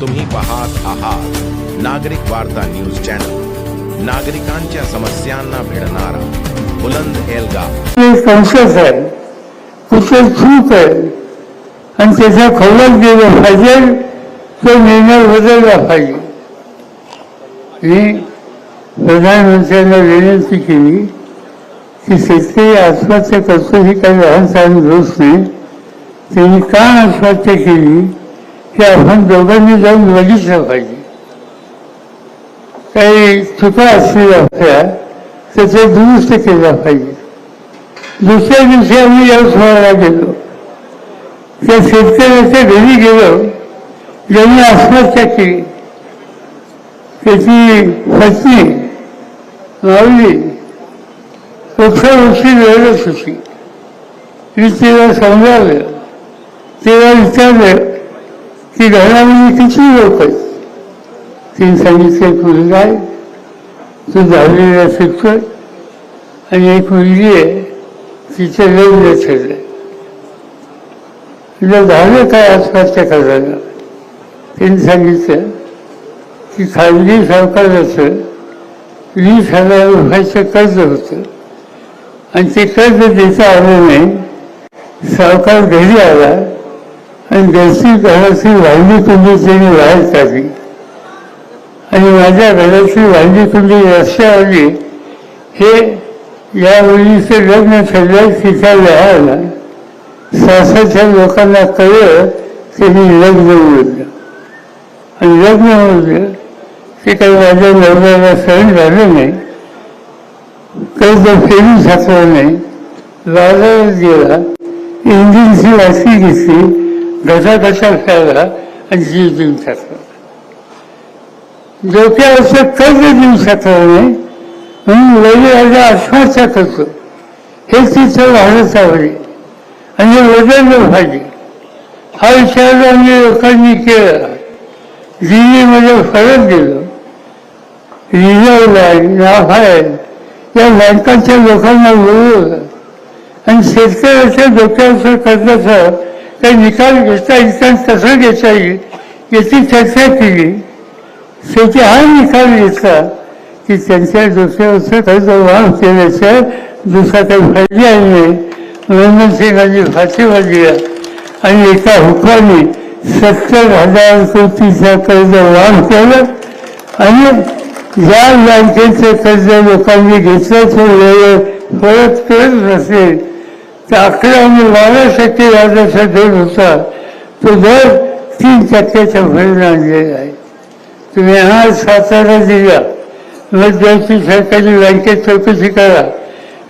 तुम्ही पाहत आहात नागरिक वार्ता न्यूज चॅनल. नागरिकांच्या समस्यांना भिडणारा बुलंद एल्गार. ते संशय आहे कुठे चूक आहे आणि त्याच्या खोलात गेलं पाहिजे तो निर्णय बदलला पाहिजे. मी प्रधानमंत्र्यांना विनंती केली की शेतकरी आत्महत्या करतो ही काही लहान सहान गोष्ट नाही. त्यांनी का आत्महत्या केली? हे आपण दोघांनी जाऊन बघितलं पाहिजे. काही चुका असलेल्या होत्या त्याचा दुरुस्त केला पाहिजे. दुसऱ्या दिवशी आम्ही यवतमाळला गेलो. त्या शेतकऱ्याच्या घरी गेलो. ज्यांनी आत्महत्या केली. त्याची पत्नी मावली वृक्षवृक्षी वेळच होती. मी तिला समजावलं. तिला विचारलं ती घरामध्ये म्हणजे किती लोक आहेत ती सांगितलं मुलगा आहे तू दहावीला शिकतोय आणि एक मुलगी आहे तिचं लग्न ठरलं. तिला झालं काय आसपासच्या करायला त्यांनी सांगितलं. की खाजगी सावकाराचं वीस हजार रुपयाचं कर्ज होतं. आणि ते कर्ज देता आलं नाही. सावकार घरी आला. आणि घरची घराची वाहिली कुंडी त्यांनी बाहेर काढली आणि माझ्या घराची वाहिली कुंडी रस्त्यावर आली हे या मुलीचं लग्न ठरलं तिच्या वेळाला सासरच्या लोकांना कळलं त्यांनी लग्न उरलं आणि लग्न उरलं ते काही माझ्या नवऱ्याला सहन झालं नाही. कर्ज फेडू शकलं नाही. बाजारात गेला. इंजिनची वासी घेतली घसा घसा खेळला आणि जीव देऊन टाकला डोक्यावरचं कर्ज देऊ शकलं नाही म्हणून वडिलांना आत्महत्या करतो हे तिथं वाढत आवडे आणि हे पाहिजे हा विचार आम्ही लोकांनी केला. दिल्लीमध्ये फरक गेलो रिझर्व्ह बँक नाफाड या बँकांच्या लोकांना बोलवलं. आणि शेतकऱ्याच्या डोक्यावरचं कर्जाचं काही निकाल घेता येईल आणि घेता येईल याची चर्चा केली शेवटी हा निकाल घेतला की त्यांच्या डोक्यावरचं कर्ज वाढ केल्याचं दुसरा काही पर्याय नाही मनमोहन सिंगांनी फाशीवर दिला आणि एका हुकमाने सत्तर हजार कोटीचं कर्ज वाढ केलं आणि ज्या बँकेचं कर्ज लोकांनी घेतलं तो वेळेवर परत करत नसेल तर अकरा आणि बारा टक्के व्याजाचा दर होता. तो दर तीन टक्क्याच्या भरून आणलेला आहे. तुम्ही हा सातारा दिला मध्यवर्ती सरकारी बँकेत चौकशी करा.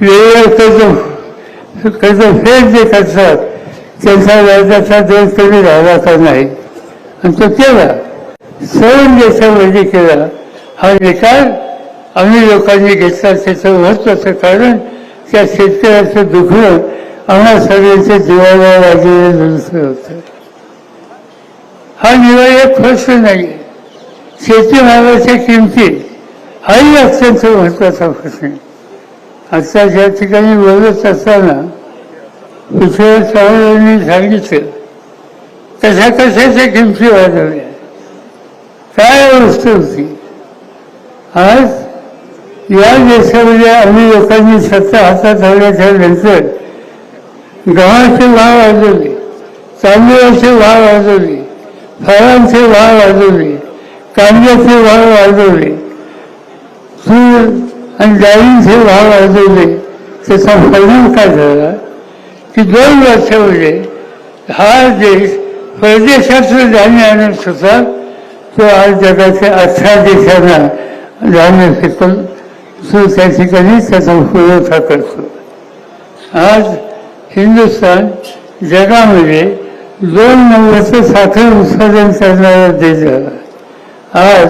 वेळेवर कर्ज कर्ज फेड जे करतात त्यांचा व्याजाचा दर कमी राहिला का नाही? आणि तो केला. सर्व देशामध्ये केला. हा निकाल आम्ही लोकांनी घेतला. त्याचं महत्वाचं कारण त्या शेतकऱ्याचं दुखणं आम्हाला सगळ्यांच्या जीवाला वाजलेले दुसरे होतं. हा निवड एक प्रश्न नाही. शेतीमालाच्या किमती हाही अत्यंत महत्त्वाचा प्रश्न आता ज्या ठिकाणी बोलत असताना पृथ्वीराज चव्हाण यांनी सांगितलं कशा कशाच्या किमती वाढवल्या? काय वस्तू होती? आज या देशामध्ये आम्ही लोकांनी सत्ता हातात आल्याच्यानंतर गव्हाचे भाव वाजवले तांदूळाचे भाव वाजवले फळांचे भाव वाजवले कांद्याचे भाव वाजवले सूर आणि डाळींचे भाव वाजवले त्याचा परिणाम काय झाला की दोन वर्षामध्ये हा देश परदेशातलं धान्य आणत होता तो आज जगाच्या अठरा देशांना धान्य फेकून तो त्या ठिकाणी त्याचा पुरवठा करतो. आज हिंदुस्थान जगामध्ये दोन नंबरचं साखर उत्पादन करणारा देश झाला आज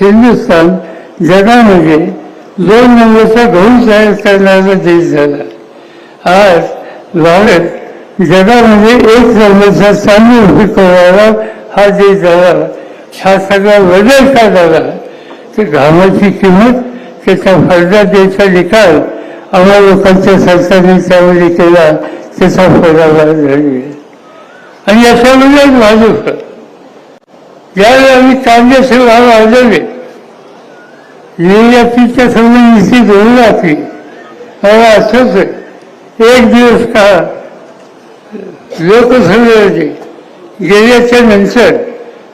हिंदुस्थान जगामध्ये दोन नंबरचा गहू तयार करणारा देश झाला आज भारत जगामध्ये एक नंबरचा सामुळ करणारा हा देश झाला हा सगळा बदल का झाला तर घामाची किंमत त्याचा फायदा द्यायचा निकाल आम्हा लोकांच्या सरकारने त्यावेळी केला त्याचा फायदा झाली आणि आणि याच्यामध्ये भाजप ज्यावेळी आम्ही कांद्याचे सेवा वाजवले निर्यातीच्या संबंधीची धोरण आपली मला असंच एक दिवस का लोकसंग्रहाचे गेल्याच्यानंतर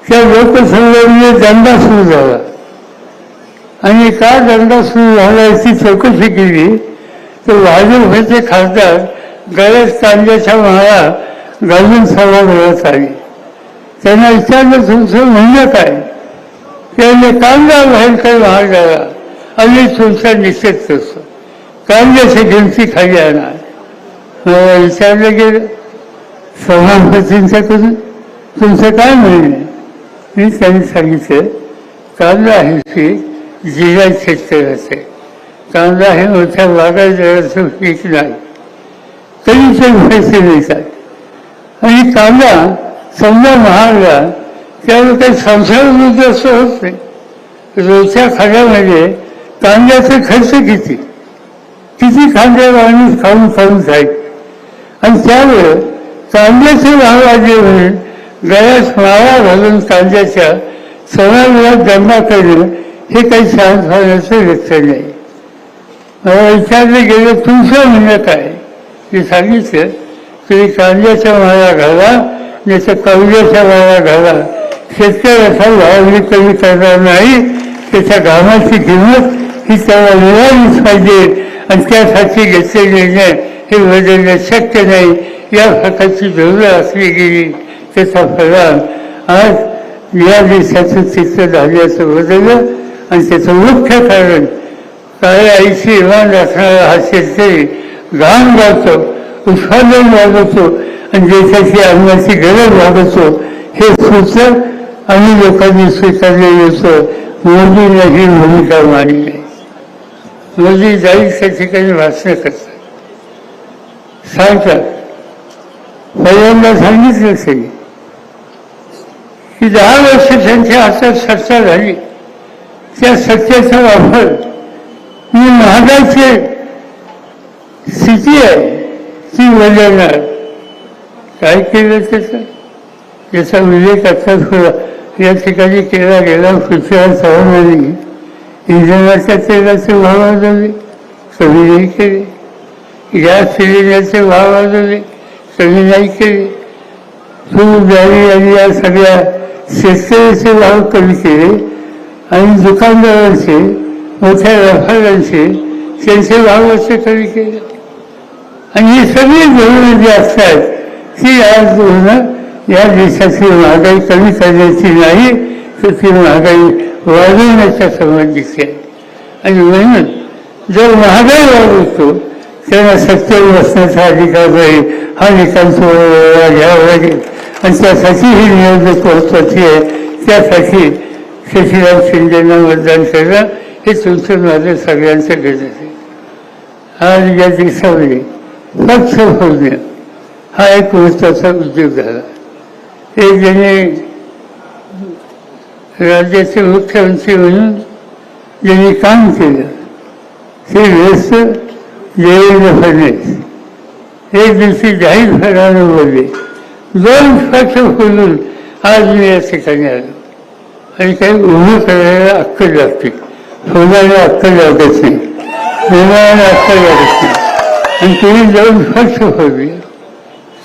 त्या लोकसंग्रहामध्ये दंडा सुरू झाला. आणि का दंडा सुरू झाला याची चौकशी केली तर भाजपचे खासदार गळ्यात कांद्याच्या माळा घालून मिळत आली. त्यांना विचारलं तुमचं म्हणणं काय त्याने कांदा बाहेर काही महाग झाला आणि तुमचा निषेध करतो कांद्याच्या किमती खाली आणणार मला विचारलं गेलं सभापतींच्याकडून तुमचं काय म्हणणं मी त्यांनी सांगितलं कांदा हे पीक जिल्हा शेतकऱ्याचे कांदा हे मोठ्या बागायतदाराचं पीक नाही. तरी ते पैसे मिळतात आणि कांदा समजा महागला त्यामुळे काही संसार वृद्ध असं होत नाही. रोजच्या खाण्यामध्ये कांद्याचा खर्च किती? किती कांद्या माणूस खाऊन खाऊन जाईल आणि त्यामुळे कांद्याचे भाव वाढले म्हणून गळ्यात माळा घालून कांद्याच्या सणाविरात जमा करणं हे काही शांत होण्याचं लक्षण नाही. मला विचारलं गेलं तुमचं म्हणणं काय? ते सांगितलं तुम्ही कांद्याच्या माळा घाला नाही तर माळा घाला. शेतकऱ्याचा भाव मी कमी करणार नाही. त्याच्या घामाची किंमत ही त्याला मिळालीच पाहिजे आणि त्यासाठी घेतलेले निर्णय हे बदलणं शक्य नाही. या प्रकारची धोरणं असली गेली. त्याचा परिणाम आज या देशाचं चित्र झाल्याचं बदललं आणि त्याचं मुख्य कारण काय आईची इमान असणारा हा शेतकरी घाम गावतो उत्पादन वागवतो आणि देशाची अन्नाची गरज वागवतो हे सूचक आणि लोकांनी स्वीकारलेलं होतं. मोदीने ही भूमिका मांडली. मोदी जाईल त्या ठिकाणी भाषण करतात. सांगतात. पहिल्यांदा सांगितलं असेल. की दहा वर्ष त्यांच्या हातात सत्ता झाली. त्या सत्तेचा वापर ही महागाईची स्थिती आहे ती बदलणार काय केलं त्याचं याचा विवेक आता थोडा या ठिकाणी केला गेला पृथ्वीराज चव्हाणांनी इंधनाच्या तेलाचे भाव वाढवले कमी नाही केले. गॅस सिलेंडरचे भाव वाढवले कमी नाही केले. तूर डाळी आणि या सगळ्या शेतकऱ्याचे भाव कमी केले आणि दुकानदारांचे मोठ्या व्यापाऱ्यांचे त्यांचे भाव असे कमी केले आणि ही सगळी धोरणं जी असतात ती आज धोरणं या देशाची महागाई कमी करण्याची नाही तर ती महागाई वाढवण्याच्या संबंधीची आहे आणि म्हणून जर महागाई वाढवतो त्यांना सत्तेवर बसण्याचा अधिकार नाही हा निकाल घ्यावा लागेल आणि त्यासाठी ही निवडणूक महत्वाची आहे त्यासाठी शशिराम शिंदेना मतदान करणं हे तुमचं माझं सगळ्यांचं गरज आज या दिवसामध्ये स्वच्छ फोडणं हा एक महत्त्वाचा उद्योग झाला. एक ज्याने राज्याचे मुख्यमंत्री म्हणून ज्यांनी काम केलं ते व्यस्त देवेंद्र फडणवीस. एक दिवशी जाहीरपणानं बोलले दोन पक्ष खोलून आज मी या ठिकाणी आलो. आणि काही उभं करायला अक्कल लागते शोधायला अक्कल लागत नाही निर्माणाला अक्कल लागत नाही आणि तुम्ही जाऊन स्वच्छ व्हावी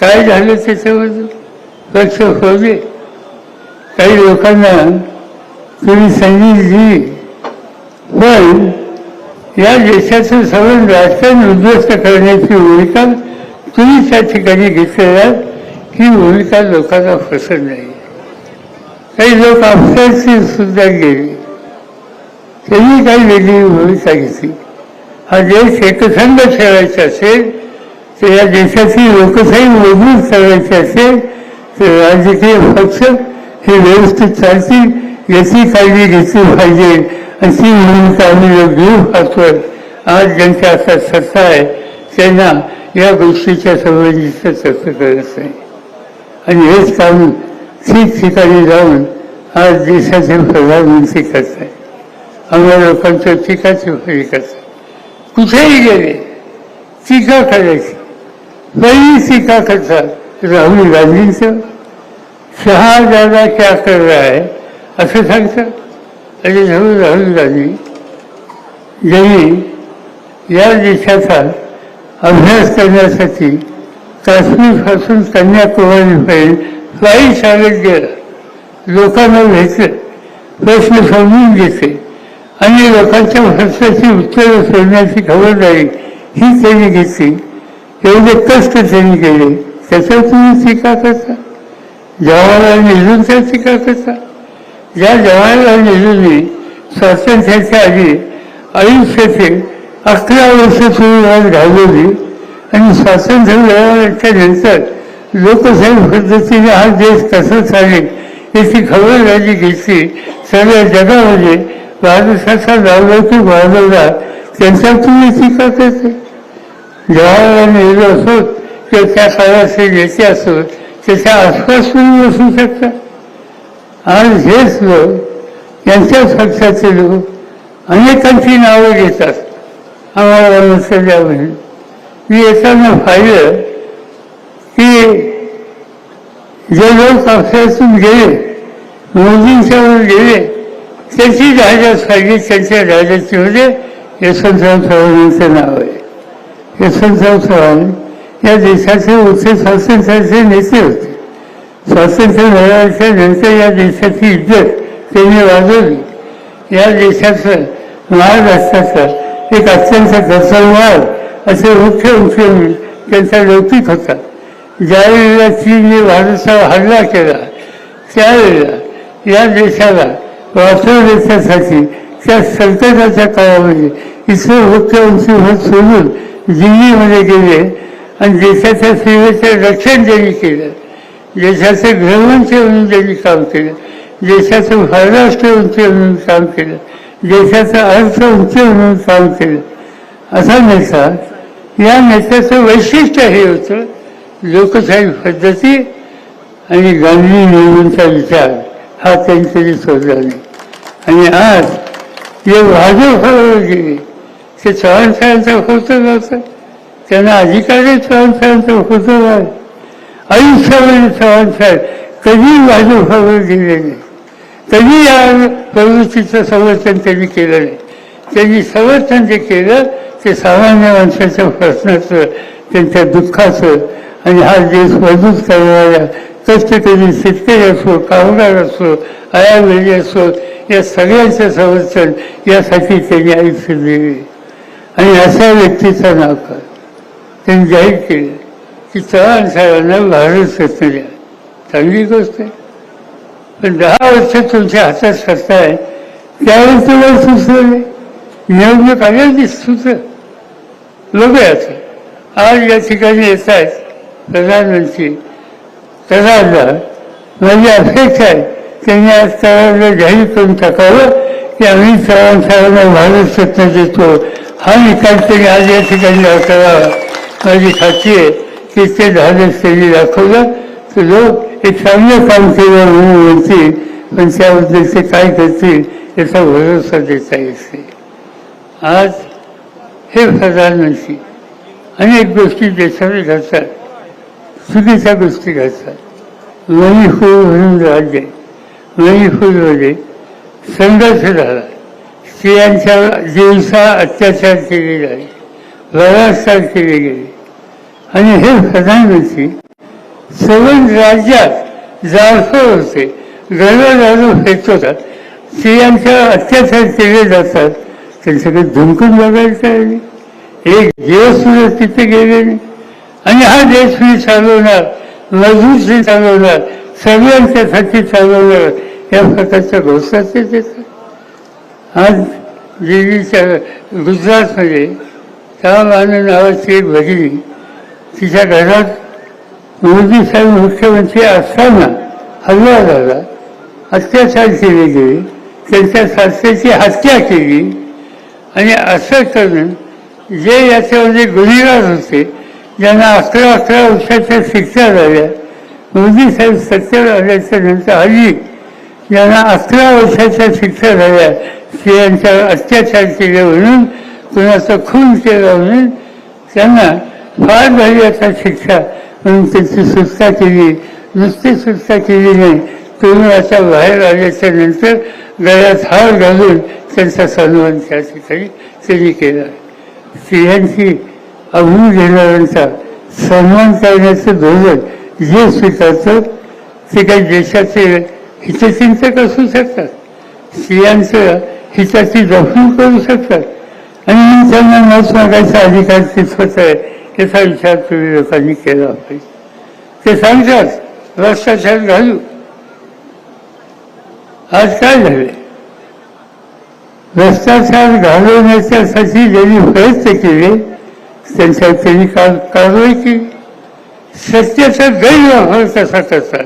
काय झालं त्याच्याबद्दल स्वच्छ फोडले काही लोकांना तुम्ही संधी दिली पण या देशाचं सगळं राजकारण उद्ध्वस्त करण्याची भूमिका तुम्ही त्या ठिकाणी घेतलेल्या ही भूमिका लोकांना पसंत नाही काही लोक आपल्याची सुद्धा गेले त्यांनी काही वेगळी भूमिका घेतली. हा देश एकसंध ठेवायचा असेल तर या देशाची लोकशाही मजबूत करायची असेल तर राजकीय पक्ष हे व्यवस्थित चालतील याची काळजी घेतली पाहिजे अशी भूमिका आम्ही लोक घेऊ पाहतोय आज ज्यांच्या हातात सत्ता आहे त्यांना या गोष्टीच्या संबंधीचं चर्चा करत नाही आणि हेच काम ठिकठिकाणी जाऊन आज देशाचे प्रधानमंत्री करत आहे आम्हा लोकांचं टीकाची फळी करतात कुठेही गेले टीका करायची पहिली टीका करतात राहुल गांधींचं. शहा दादा क्या कर रहा है असं सांगतात. आणि राहुल राहुल गांधी यांनी या देशाचा अभ्यास करण्यासाठी काश्मीरपासून कन्याकुमारीपर्यंत फ्लाईट चालत गेला. लोकांना भेटलं प्रश्न समजून घेते आणि लोकांच्या खर्चाची उत्तरं सोडण्याची खबरदारी ही त्यांनी घेतली. एवढे कष्ट त्यांनी केले. त्याच्यावर तुम्ही टीका करता? जवाहरलाल नेहरूंचा टीका करता? ज्या जवाहरलाल नेहरूंनी स्वातंत्र्याच्या आधी आयुष्याचे अकरा वर्ष तुरुंगात घालवली आणि स्वातंत्र्य मिळवण्याच्या नंतर लोकशाही पद्धतीने हा देश कसा चालेल याची खबरदारी घेतली. सगळ्या जगामध्ये भारताचा नावलौकिक वाढवला त्यांच्या तुम्ही टीका करते जवाहरलाल नेहरू असोत किंवा त्या काळाचे नेते असोत त्याच्या आसपास तुम्ही बसू शकता आज हेच लोक यांच्या पक्षाचे लोक अनेकांची नावं घेतात. आम्हाला नसल्यामध्ये मी येताना पाहिलं की जे लोक पक्षातून गेले मोदींच्यावर गेले त्याची जाहिरात पाहिजे त्यांच्या जाहिरातीमध्ये म्हणजे यशवंतराव चव्हाणांचं नाव आहे. यशवंतराव चव्हाण या देशाचे उच्च स्वातंत्र्याचे नेते होते. स्वातंत्र्य मिळाल्याच्या नंतर या देशाची इज्जत त्यांनी वाजवली. या देशाचं महाराष्ट्राचं एक अत्यंत कर्तव्यवान असे मुख्यमंत्री त्यांचा लौकिक होता. ज्यावेळेला चीनने भारताचा हल्ला केला त्यावेळेला या देशाला वाचवण्यासाठी त्या संकटाच्या काळामध्ये इथं मुख्यमंत्री म्हणून सोडून दिल्लीमध्ये गेले आणि देशाच्या सेवेचं रक्षण त्यांनी केलं. देशाचं गृहमंत्री म्हणून त्यांनी काम केलं. देशाचं परराष्ट्र उंच म्हणून काम केलं. देशाचं अर्थमंत्री म्हणून काम केलं. असा नेता या नेत्याचं वैशिष्ट्य हे होतं लोकशाही पद्धती आणि गांधी नियमांचा विचार. हा त्यांच्यानी शोधला नाही. आणि आज जे भाजपवर गेले ते चव्हाण साहेबांचं होतं नव्हतं त्यांना अधिकारी चव्हाण साहेबांचं होतं नाही आयुष्यामध्ये चव्हाण साहेब कधी भाजपवर गेले नाही. कधी या प्रवृत्तीचं समर्थन त्यांनी केलं नाही. त्यांनी समर्थन जे केलं ते सामान्य माणसाच्या प्रश्नाचं त्यांच्या दुःखाचं आणि हा देश मजबूत करणाऱ्या कष्टकरी शेतकरी असो कामगार असो आयावेळी असो या सगळ्यांचं संरक्षण यासाठी त्यांनी आयुष्य दिले. आणि अशा व्यक्तीचा नाव कर. त्यांनी जाहीर केलं की चव्हाण साहेबांना भारत रत्न द्या चांगली गोष्ट आहे. पण दहा वर्ष तुमच्या हातात सत्ता आहे. त्यावेळेस तुम्हाला सुचवले निवडणूक आल्या सुचलं. बघूयाच आज या ठिकाणी येत आहेत प्रधानमंत्री. तर माझी अपेक्षा आहे. त्यांनी आज तराला घरी करून टाकावं. की आम्ही चव्हाण साहेबांना भारत स्वप्न देतो हा निकाल त्यांनी आज या ठिकाणी करावा माझी खात्री आहे की ते धाडस त्यांनी दाखवलं. तर लोक एक चांगलं काम केलं म्हणून म्हणतील. पण त्याबद्दल ते काय करतील याचा भरोसा देता येत नाही. आज हे प्रधानमंत्री अनेक गोष्टी देशाने घडतात. चुकीच्या गोष्टी घडतात मणिपूर म्हणून राज्य मणिपूरमध्ये म्हणजे संघर्ष झाला. स्त्रियांच्या दिवसा अत्याचार केले गेले बलात्कार केले गेले. आणि हे प्रधानमंत्री सर्व राज्यात जाळफळ होते गरज फेक होतात. स्त्रियांच्या अत्याचार केले जातात त्यांच्याकडे धुमकून बघायला काय एक दिवस सुद्धा तिथे गेले नाही. आणि हा देश मी चालवणार मजबूत चालवणार सगळ्यांच्यासाठी चालवणार या प्रकारच्या घोषणा ते आज देवीच्या गुजरातमध्ये रामानंद नावाची एक भगिनी तिच्या घरात मोदी साहेब मुख्यमंत्री असताना हल्ला झाला अत्याचार केले गेले त्यांच्या सासऱ्याची हत्या केली आणि असं करून जे याच्यामध्ये गुन्हेगार होते ज्यांना अकरा अकरा वर्षाच्या शिक्षा झाल्या मोदी साहेब सत्तर आल्याच्यानंतर हल्ली ज्यांना अकरा वर्षाच्या शिक्षा झाल्या स्त्रियांच्या अत्याचार केले म्हणून कुणाचा खून केला म्हणून त्यांना फार भारी आता शिक्षा म्हणून त्यांची सुटका केली. नुसती सुटका केली नाही तुरुंगाच्या बाहेर आल्याच्यानंतर गळ्यात हार घालून त्यांचा सन्मान त्या ठिकाणी त्यांनी केला. स्त्रियांची अभूत घेणाऱ्यांचा सन्मान करण्याचं धोरण जे स्वीकारतं. ते काही देशाचे हितचिंतक असू शकतात. स्त्रियांचं हिताची जपणूक करू शकतात. आणि मी त्यांना मत मागायचा अधिकार तिथवत आहे याचा विचार तुम्ही लोकांनी केला पाहिजे ते सांगतात भ्रष्टाचार घालू. आज काय झाले भ्रष्टाचार घालवण्याच्यासाठी ज्यांनी प्रयत्न केले त्यांच्यावर त्यांनी काल कारवाई केली. सत्याचा गैरवापर कसा करतात?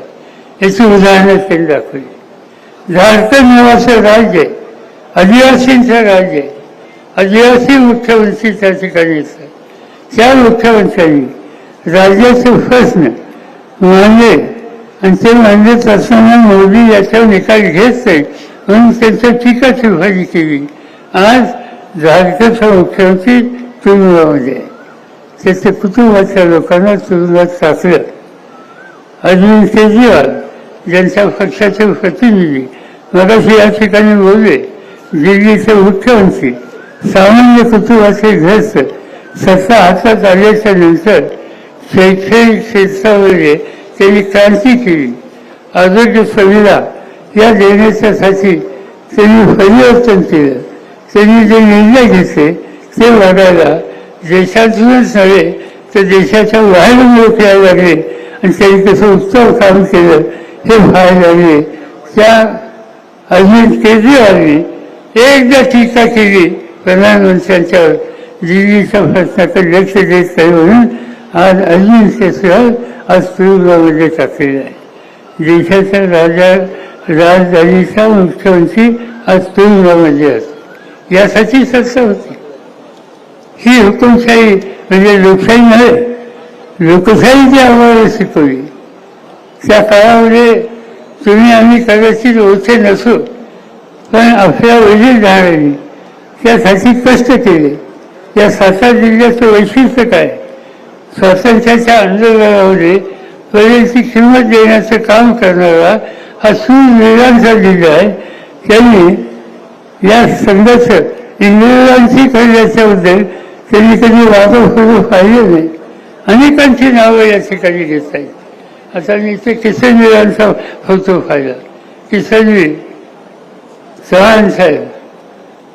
याची उदाहरणं त्यांनी दाखवली. झारखंड नावाचं राज्य आदिवासींचं राज्य आदिवासी मुख्यमंत्री त्या ठिकाणी येतात त्या मुख्यमंत्र्यांनी राज्याचे प्रश्न मांडले आणि ते मानलेत असताना मोदी याच्यावर निकाल घेत नाही म्हणून त्यांच्या टीका टिप्पणी केली. आज झारखंडचा मुख्यमंत्री तुरुंगामध्ये आहे. त्याचे कुटुंबाच्या लोकांना तुरुंगात टाकलं अरविंद केजरीवाल ज्यांच्या पक्षाचे प्रतिनिधी मगाशी या ठिकाणी बोलले दिल्लीचे मुख्यमंत्री सामान्य कुटुंबाचे ग्रस्त सत्ता हातात आल्याच्यानंतर शैक्षणिक क्षेत्रामध्ये त्यांनी क्रांती केली. आरोग्य सुविधा या देण्याच्यासाठी त्यांनी परिवर्तन केलं. त्यांनी जे निर्णय घेतले ते बघायला देशातूनच नव्हे तर देशाच्या बाहेरून लोक यायला लागले. आणि त्यांनी कसं उत्तम काम केलं. हे व्हायला लागले. त्या अरविंद केजरीवालने एकदा टीका केली प्रधानमंत्र्यांच्यावर. दिल्लीच्या प्रश्नाकडे लक्ष देत नाही म्हणून आज अरविंद केजरीवाल आज तुरुंगामध्ये टाकलेला आहे. देशाच्या राजा राजधानीचा मुख्यमंत्री आज तुरुंगामध्ये असतो. यासाठी चर्चा होती. ही हुकुमशाही म्हणजे लोकशाही नव्हे लोकशाहीची आम्हाला शिकवली. त्या काळामध्ये तुम्ही आम्ही कदाचित ओळखे नसू पण आपल्या वडील जाणारी त्यासाठी कष्ट केले. या सातारा जिल्ह्याचं वैशिष्ट्य काय? स्वातंत्र्याच्या आंदोलनामध्ये पर्यंतची किंमत देण्याचं काम करणारा हा सुविरांचा जिल्हा आहे. त्यांनी या संघाचं इंग्रजांशी करण्याच्याबद्दल त्यांनी कधी वादफोड पाहिलं नाही अनेकांची नावं या ठिकाणी घेता येईल आता मी ते किसनवीरांचा होतो फायदा किसनवीर चव्हाण साहेब.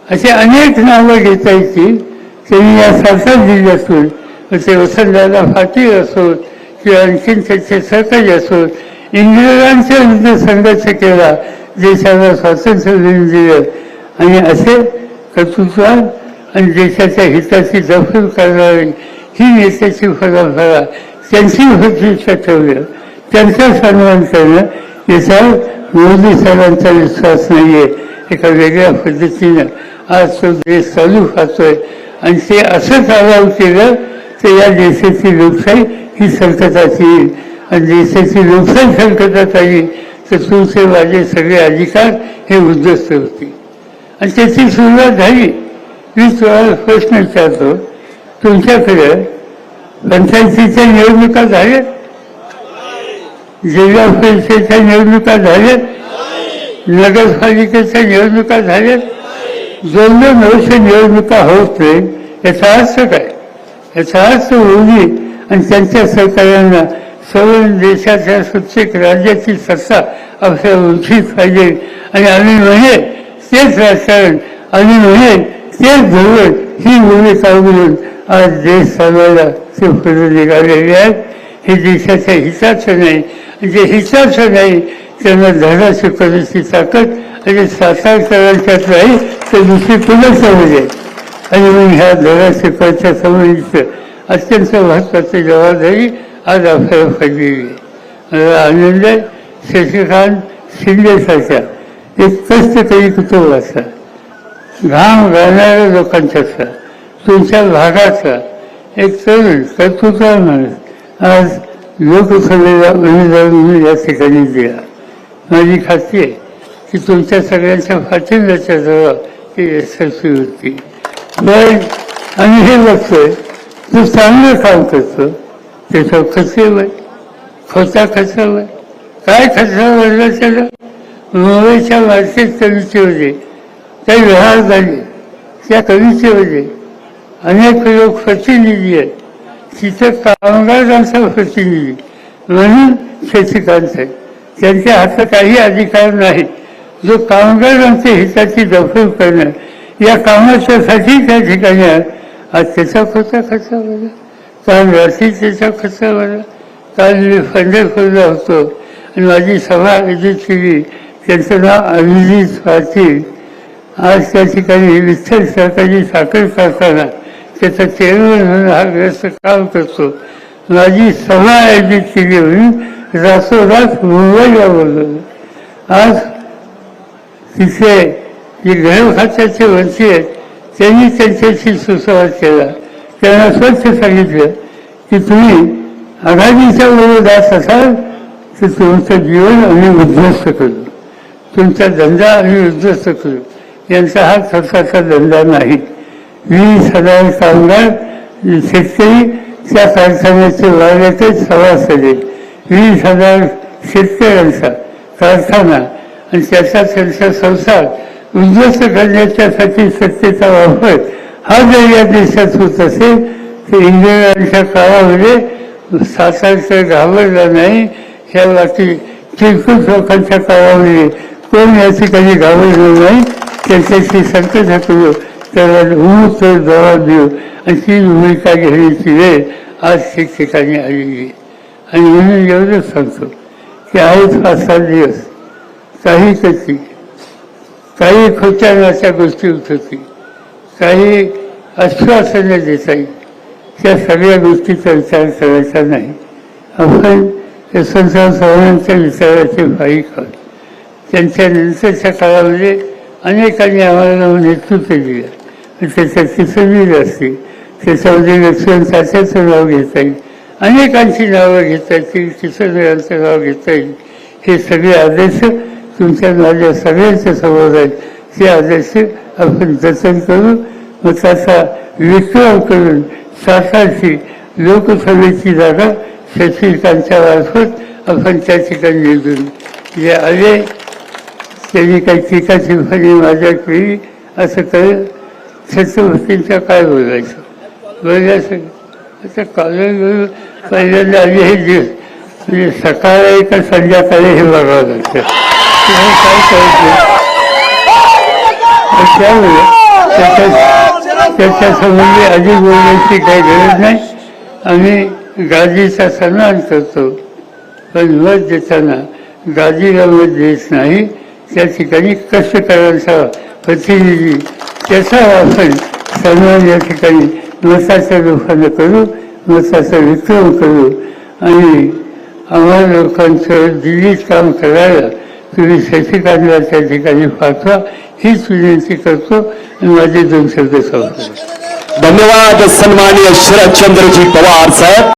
असे अनेक नावं घेता येतील त्यांनी या सातारा जिल्ह्यातून मग ते वसंतदादा फाटील असोत किंवा आणखीन त्यांचे सहकारी असोत इंग्रजांच्या विरुद्ध संघर्ष केला देशाला स्वातंत्र्य देऊन दिलं आणि असे कर्तृत्वात आणि देशाच्या हिताची जपणूक करणारी ही नेत्याची परंपरा त्यांची प्रतिष्ठा ठेवलं त्यांचा सन्मान करणं याच्यावर मोदी साहेबांचा विश्वास नाही आहे एका वेगळ्या पद्धतीनं आज तो देश चालू खातोय आणि ते असं चालू केलं तर या देशाची लोकशाही ही संकटात येईल. आणि देशाची लोकशाही संकटात आली तर तुमचे माझे सगळे अधिकार हे उद्ध्वस्त होतील. आणि त्याची सुरुवात झाली. मी तुम्हाला प्रश्न विचारतो. तुमच्याकडे पंचायतीच्या निवडणुका झाल्या? जिल्हा परिषदेच्या निवडणुका झाल्या? नगरपालिकेच्या निवडणुका झाल्या? दोन दोन वर्ष निवडणुका होत नाही याचा अर्थ काय? याचा अर्थ होऊनही आणि त्यांच्या सरकारांना सर्व देशाच्या प्रत्येक राज्याची सत्ता आपल्याला उठीत पाहिजे. आणि आम्ही म्हणे तेच राजकारण. आम्ही म्हणे तेच धोरण ही भूमिका म्हणून आज देश चालवायला ते पुढे निघालेले आहेत हे देशाच्या हिताचं नाही. जे हिताचं नाही त्यांना धडा शिकवण्याची ताकद आणि साकार करायच्यात नाही तर दुसरी कुणाच्यामध्ये आणि मग ह्या धडा शिकवायच्या संबंधीचं अत्यंत महत्वाची जबाबदारी आज आपल्याला पडलेली आहे. मला आनंद आहे. शशिकांत शिंदेसारख्या एक कष्टकरी असतात. घाम घालणाऱ्या लोकांच्याचा तुमच्या भागाचा. एक तरुण कर्तृत्व माणूस आज लोकसभेला उमेदवार म्हणून या ठिकाणी दिला माझी खात्री आहे की तुमच्या सगळ्यांच्या पाठिंब्याच्या जवळ ती यशस्वी होती. पण आम्ही हे बघतोय तू चांगलं काम करतो त्याच्यावर कसे आहे खोटा कसा वय? काय खर्च त्याला मुंबईच्या वार्षिक कवितेमध्ये काही व्यवहार झाले त्या कवितेमध्ये अनेक लोक प्रतिनिधी आहेत. तिथे कामगारांचा प्रतिनिधी म्हणून शेतकांचा आहे त्यांच्या हातात काही अधिकार नाही. जो कामगारांच्या हिताची दखल करणार या कामाच्यासाठी त्या ठिकाणी आज त्याचा खोटा खर्च बघा काल रात्री त्याचा खर्च बघा काल मी पंढरपूरला होतो आणि माझी सभा आयोजित केली. त्यांचं नाव अभिजित पाटील. आज त्या ठिकाणी विठ्ठल सरकारी साखर कारखाना त्याचा चेअरमन म्हणून हा ग्रस्त काम करतो. माझी सभा आयोजित केली म्हणून रातोरात मुंबईला बोलवलं आज तिथे जे गृह खात्याचे मंत्री आहेत त्यांनी त्यांच्याशी सुसंवाद केला. त्यांना स्वच्छ सांगितलं की तुम्ही आघाडीच्या विरोधात असाल तर तुमचं जीवन आम्ही उद्ध्वस्त करू. तुमचा धंदा आम्ही उद्ध्वस्त करू. यांचा हा खर्चाचा धंदा नाही. वीस हजार कामगार शेतकरी त्या कारखान्याचे वाढल्याचे सभासद आहेत वीस हजार शेतकऱ्यांचा कारखाना आणि त्याचा त्यांचा संसार उद्ध्वस्त करण्याच्यासाठी सत्तेचा वापर हा जर या देशात होत असेल तर इंग्रजांच्या काळामध्ये सातारचं घाबरला नाही. ह्या बाकी किरकोळ लोकांच्या काळामध्ये कोण या ठिकाणी घाबरलं नाही. त्याच्याशी संकट करू त्याला हो तर जबाब देऊ. आणि ती भूमिका घेण्याची वेळ आज ठिकठिकाणी आलेली. आहे आणि म्हणून एवढंच सांगतो की आहेत पाच सात दिवस. काही कशी काही खोट्या नाच्या गोष्टी होत होती. काही आश्वासनं देता येईल त्या सगळ्या गोष्टीचा विचार करायचा नाही. आपण संसार सर्वांच्या विचाराचे भाईक आहोत त्यांच्या नंतरच्या काळामध्ये अनेकांनी आम्हाला नेतृत्व दिलं. आणि त्याच्यात किसनवीर असतील त्याच्यामध्ये लक्ष्मण तात्याचं नाव घेता येईल. अनेकांची नावं घेता येतील किसनवीरांचं नाव घेता येईल. हे सगळे आदेश तुमच्या माझ्या सगळ्यांच्या समोर आहेत. ते आदेश आपण जतन करू. मग त्याचा विक्रम करून सातारची लोकसभेची जागा शशिकांच्या मार्फत आपण त्या ठिकाणी निवडून जे आले. त्यांनी काही टीका टिप्पणी माझ्या केली असं कर छत्रपतींच्या काय बोलायचं? बोलायचं आता कॉलेज पहिल्यांदा आली हे दिवस म्हणजे सकाळी का संध्याकाळी हे बघावं लागतं. हे काय करायचं? त्यामुळे त्याच्या त्याच्यासंबंधी आधी बोलण्याची काही गरज नाही. आम्ही गादीचा सन्मान करतो. पण मत देताना गादीला मत देत नाही. त्या ठिकाणी कष्टकऱ्यांचा प्रतिनिधी त्याचा आपण सन्मान या ठिकाणी मताच्या रूपानं करू मताचा विक्रम करू आणि आम्हाला लोकांचं दिल्लीत काम करायला तुम्ही शशिकांतला त्या ठिकाणी पाठवा हीच विनंती करतो आणि माझे दोन शब्द सांगतो धन्यवाद सन्माननीय शरदचंद्रजी पवार साहेब.